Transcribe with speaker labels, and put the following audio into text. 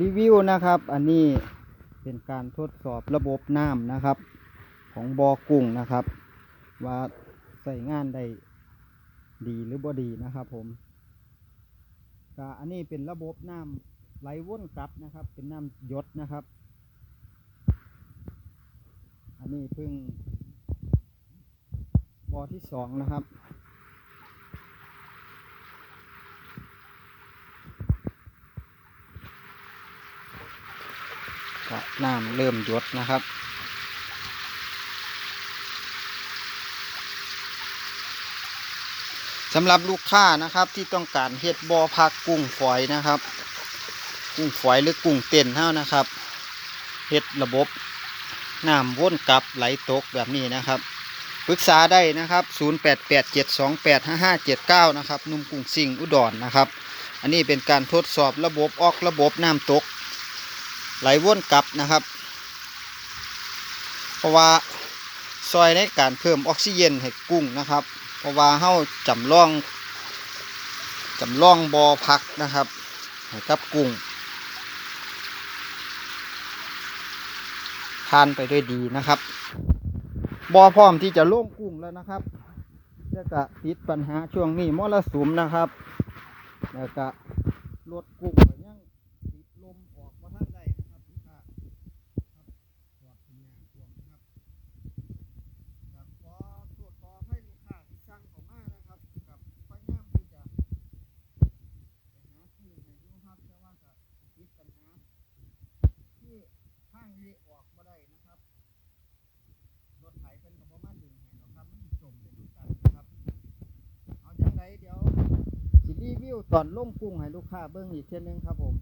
Speaker 1: รีวิวนะครับ อันนี้เป็นการทดสอบระบบน้ำนะครับ ของบอกุ้งนะครับ ว่าใส่งานได้ดีหรือบ่ดีนะครับผมก็อันนี้เป็นระบบน้ำไหลวนกลับนะครับ เป็นน้ำหยดนะครับ อันนี้เพิ่งบอที่สองนะครับ ก็น้ำเริ่มหยดนะครับ สำหรับลูกค้านะครับที่ต้องการเฮ็ดบ่อพักกุ้งฝอยนะครับ กุ้งฝอยหรือกุ้งเต้นเท่านะครับเฮ็ดระบบน้ำวนกลับไหลตกแบบนี้นะครับปรึกษาได้นะครับ 0887285579 นะครับ นุ่มกุ้งสิงอุดรนะครับ อันนี้เป็นการทดสอบระบบออกระบบน้ำตก ไหลวนกลับนะครับ เพราะว่าซอยในการเพิ่มออกซิเจนให้กุ้งนะครับ เพราะว่าเฮาจำลองจำลองบอพักนะครับให้กับกุ้งทานไปด้วยดีนะครับบอพร้อมที่จะล่งกุ้งแล้วนะครับแล้วก็ติดปัญหาช่วงนี้มรสุมนะครับแล้วก็ลดกุ้งติดลมออกมาท่านใดนะครับลูกค้าครับจอดเป็นยางท่วมนะครับ ครับขอตรวจขอให้ลูกค้าที่สั่งเข้ามานะครับกับพยายามที่จะไปหาที่ให้ดูครับแต่ว่าก็ติดปัญหาที่ข้างนี้ออกมาได้นะครับ รถไถเป็นกับประมาณดึงให้เนาะครับมันจมไปด้วยกันนะครับ เอาจังไรเดี๋ยวสิรีวิวตอนล่มกุ้งให้ลูกค้าเบิ้งอีกเช่นนึงครับผม